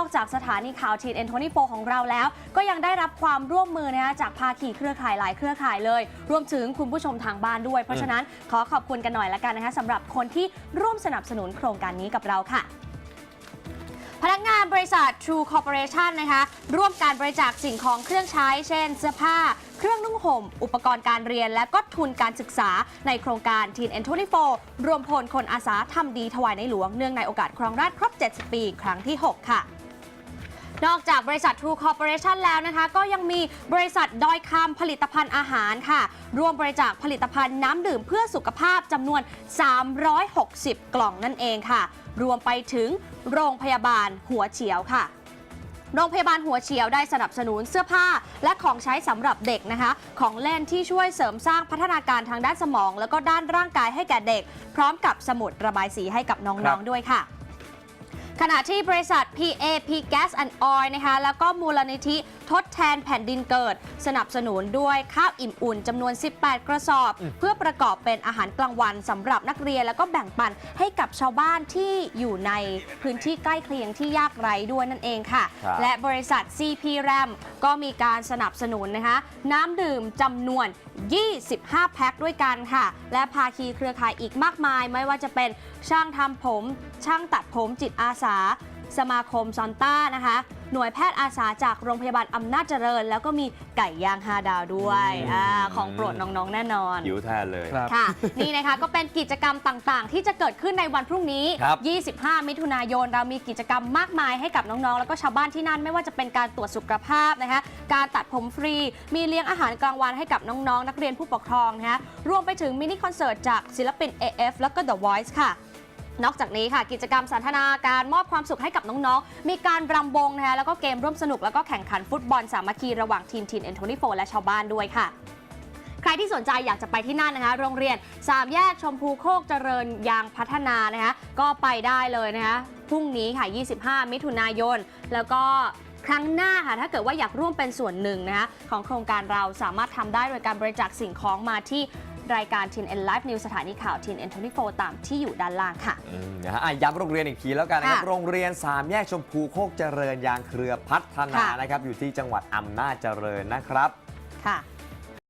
นอกจากสถานีข่าวทีนเอ็นโทนี่โของเราแล้ว ก็ยังได้รับความร่วมมือนะคะจากภาคีเครือข่ายหลายเครือข่ายเลย รวมถึงคุณผู้ชมทางบ้านด้วย เพราะฉะนั้นขอขอบคุณกันหน่อยละกันนะคะสำหรับคนที่ร่วมสนับสนุนโครงการนี้กับเราค่ะ พนักงานบริษัท True Corporation นะคะร่วมการบริจาคสิ่งของเครื่องใช้ เช่นเสื้อผ้าเครื่องนุ่งห่ม อุปกรณ์การเรียน และก็ทุนการศึกษาในโครงการ Teen and 24รวมพลคนอาสาทำดีถวายในหลวงเนื่องในโอกาสครองราชครบ 70 ปี ครั้งที่ 6 ค่ะ นอกจากบริษัท True Corporation แล้วนะคะ ก็ยังมีบริษัทดอยคำผลิตภัณฑ์อาหารค่ะ ร่วมบริจาคผลิตภัณฑ์น้ำดื่มเพื่อสุขภาพจำนวน 360 กล่องนั่นเองค่ะ รวมไปถึงโรงพยาบาลหัวเฉียวค่ะโรงพยาบาลหัวเฉียวได้สนับสนุนเสื้อผ้า และของใช้สำหรับเด็กนะคะ ของเล่นที่ช่วยเสริมสร้างพัฒนาการทางด้านสมอง แล้วก็ด้านร่างกายให้แก่เด็ก พร้อมกับสมุดระบายสีให้กับน้องๆด้วยค่ะ ขณะที่บริษัท PAP Gas and Oil นะคะแล้วก็มูลนิธิ ทดแทนแผ่นดินเกิด สนับสนุนด้วยข้าวอิ่มอุ่นจำนวน 18 กระสอบอืมเพื่อประกอบเป็นอาหารกลางวันสำหรับนักเรียน แล้วก็แบ่งปันให้กับชาวบ้านที่อยู่ในพื้นที่ใกล้เคียงที่ยากไร้ด้วยนั่นเองค่ะครับและบริษัท CP RAM ก็มีการสนับสนุนนะคะน้ำดื่มจำนวน 25 แพ็คด้วยกันค่ะ และภาคีเครือข่ายอีกมากมาย ไม่ว่าจะเป็นช่างทำผม ช่างตัดผมจิตอาสา สมาคมซอนต้านะคะ หน่วยแพทย์อาสาจากโรงพยาบาลอำนาจเจริญ แล้วก็มีไก่ย่างฮาดาวด้วยอืมอาของโปรดน้องๆแน่นอน หิวแทนเลย ครับ ค่ะ นี่นะคะก็เป็นกิจกรรมต่างๆ ที่จะเกิดขึ้นในวันพรุ่งนี้ ครับ 25 มิถุนายน เรามีกิจกรรมมากมายให้กับน้องๆ แล้วก็ชาวบ้านที่นั่นไม่ว่าจะเป็นการตรวจสุขภาพนะคะ การตัดผมฟรี มีเลี้ยงอาหารกลางวันให้กับน้องๆ นักเรียนผู้ปกครองนะคะรวมไปถึงมินิคอนเสิร์ตจากศิลปิน AF แล้วก็ The Voice ค่ะ นอกจากนี้ค่ะ กิจกรรมสันทนาการมอบความสุขให้กับน้องๆ มีการรำวงนะคะแล้วก็เกมร่วมสนุกแล้วก็แข่งขันฟุตบอลสามัคคีระหว่างทีมทีนเอ็นโทนี่โฟและชาวบ้านด้วยค่ะใครที่สนใจอยากจะไปที่นั่นนะคะ โรงเรียน 3 แยกชมพูโคกเจริญยางพัฒนานะคะก็ไปได้เลยนะคะพรุ่งนี้ค่ะ 25 มิถุนายน แล้วก็ครั้งหน้าค่ะ ถ้าเกิดว่าอยากร่วมเป็นส่วนหนึ่งนะคะของโครงการเราสามารถทำได้โดยการบริจาคสิ่งของมาที่ รายการ t ิน N Live News สถานีข่าว t ิน N 24ตามที่อยู่ด้านล่างค่ะอืมนะฮะอะย้ำโรงเรียนอีกทีแล้วกันนะครับ ค่ะโรงเรียน 3 แยกชมพูโคกเจริญยางเครือพัฒนาค่ะ นะครับ อยู่ที่จังหวัดอำนาจเจริญนะครับ ค่ะ